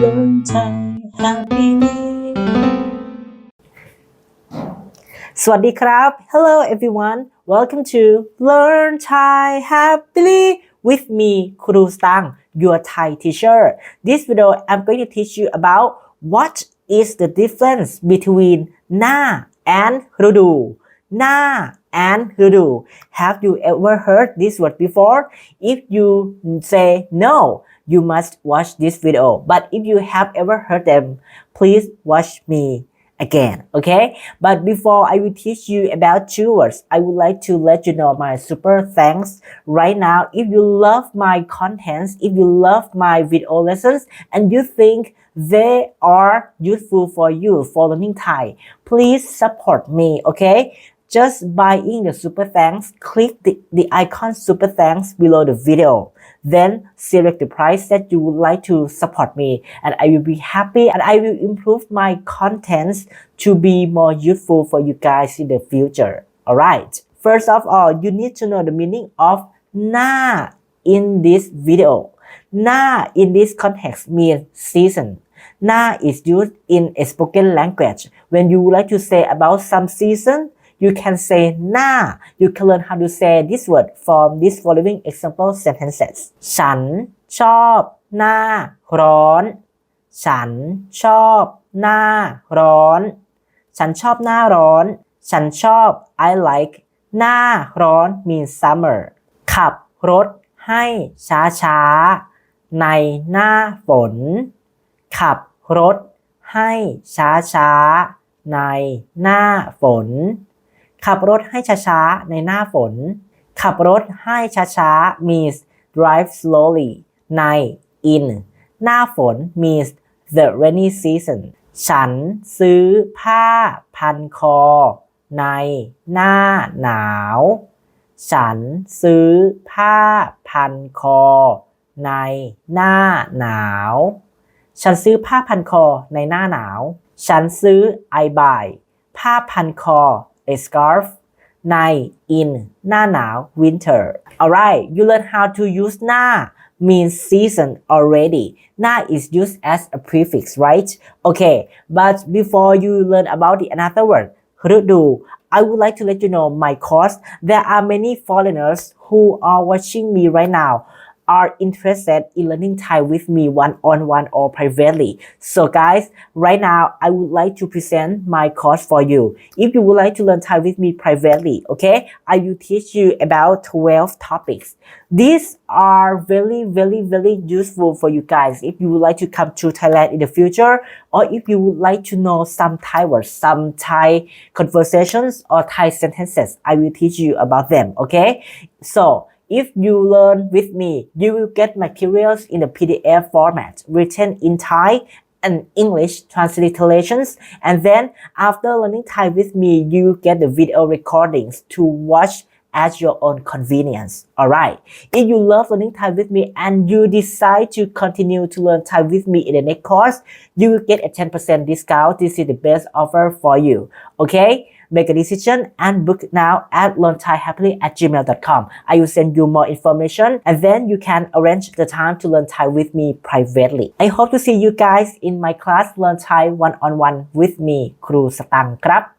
Learn Thai happily สวัสดีครับ Hello everyone Welcome to Learn Thai happily with me ครูสตัง your Thai teacher This video I'm going to teach you about what is the difference between หน้า and ฤดู หน้า and ฤดู Have you ever heard this word before? If you say no, you must watch this video. But if you have ever heard them, please watch me again. Okay? But before I will teach you about two words, I would like to let you know my super thanks right now. If you love my contents, if you love my video lessons, and you think they are useful for you for learning Thai, please support me. Okay? Just buying the super thanks, click the, the icon super thanks below the video. Then select the price that you would like to support me and I will be happy and I will improve my contents to be more useful for you guys in the future. Alright. First of all, you need to know the meaning of na in this video. Na in this context means season. Na is used in a spoken language. When you would like to say about some season, you can say na. You can learn how to say this word from this following example sentences. ฉันชอบหน้าร้อน ฉันชอบหน้าร้อน ฉันชอบหน้าร้อน ฉันชอบ I like หน้าร้อน means summer ขับรถให้ช้าช้าในหน้าฝน ขับรถให้ช้าช้าในหน้าฝน ขับรถให้ช้าๆ ในหน้าฝน ขับรถให้ช้าๆ means drive slowly ใน in หน้าฝน means the rainy season ฉันซื้อผ้าพันคอ ในหน้าหนาว ฉันซื้อผ้าพันคอ ในหน้าหนาว ฉันซื้อผ้าพันคอในหน้าหนาว ฉันซื้อ I buy ผ้าพันคอ a scarf ใน in หน้าหนาว winter alright you learn how to use หน้า means season already หน้า is used as a prefix right okay but before you learn about the another word ฤดู I would like to let you know my course there are many foreigners who are watching me right now are interested in learning Thai with me one on one or privately. So guys, right now I would like to present my course for you. If you would like to learn Thai with me privately, okay, I will teach you about 12 topics. These are very, very, very useful for you guys if you would like to come to Thailand in the future or if you would like to know some Thai words, some Thai conversations or Thai sentences. I will teach you about them, okay? So if you learn with me, you will get materials in the PDF format written in Thai and English transliterations. And then after learning Thai with me, you get the video recordings to watch at your own convenience. All right. If you love learning Thai with me and you decide to continue to learn Thai with me in the next course, you will get a 10% discount. This is the best offer for you. Okay. Make a decision and book now at learnthaihappily at gmail.com. I will send you more information and then you can arrange the time to learn Thai with me privately. I hope to see you guys in my class Learn Thai one-on-one with me, Kru Satang. Krab.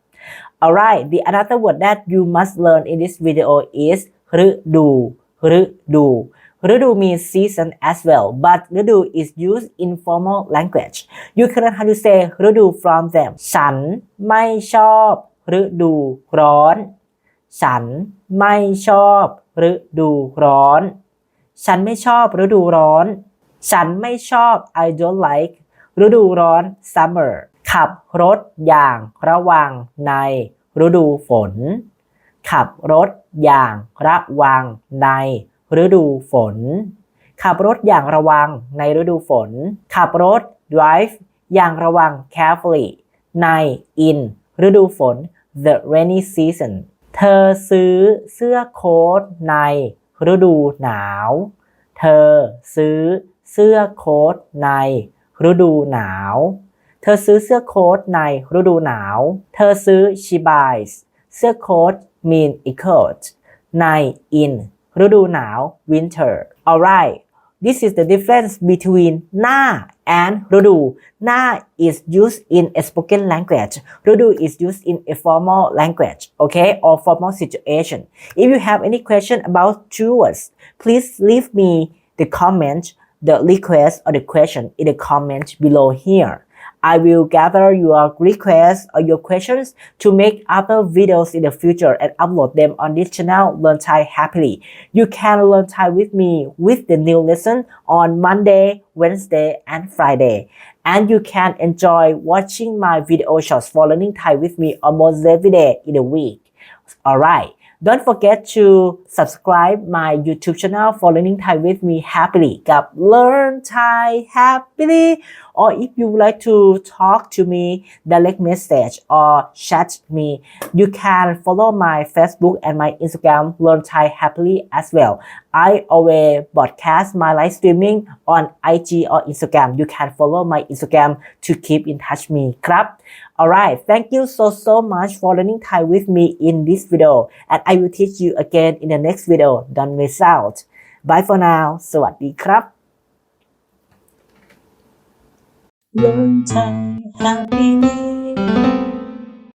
Alright, the another word that you must learn in this video is ฤดูฤดูฤดู means season as well, but ฤดู is used in formal language. You can learn how to say ฤดู from them. ฉันไม่ชอบฤดูร้อน ฉันไม่ชอบฤดูร้อน ฉันไม่ชอบฤดูร้อน ฉันไม่ชอบ I don't like ฤดูร้อน summer ขับรถอย่างระวังในฤดูฝน ขับรถอย่างระวังในฤดูฝน ขับรถอย่างระวังในฤดูฝน ขับรถ drive อย่างระวัง carefully ใน in ฤดูฝน the rainy season เธอซื้อเสื้อโค้ทในฤดูหนาว เธอซื้อเสื้อโค้ทในฤดูหนาว เธอซื้อเสื้อโค้ทในฤดูหนาว เธอซื้อ she buys เสื้อโค้ท mean a coat ใน in ฤดูหนาว winter alright this is the difference between หน้า and ฤดูหน้า is used in a spoken language ฤดู is used in a formal language okay or formal situation if you have any question about two words please leave me the comment the request or the question in the comment below here I will gather your requests or your questions to make other videos in the future and upload them on this channel Learn Thai Happily. You can learn Thai with me with the new lesson on Monday, Wednesday, and Friday. And you can enjoy watching my video shorts for learning Thai with me almost every day in a week. Alright. Don't forget to subscribe my YouTube channel for learning Thai with me happily กับ Learn Thai happily or if you would like to talk to me direct message or chat me you can follow my Facebook and my Instagram Learn Thai happily as well I always broadcast my live streaming on IG or Instagram you can follow my Instagram to keep in touch me ครับ Alright, thank you so so much for learning Thai with me in this video and I will teach you again in the next video. Don't miss out. Bye for now. สวัสดีครับ ล้นใจหากปีนี้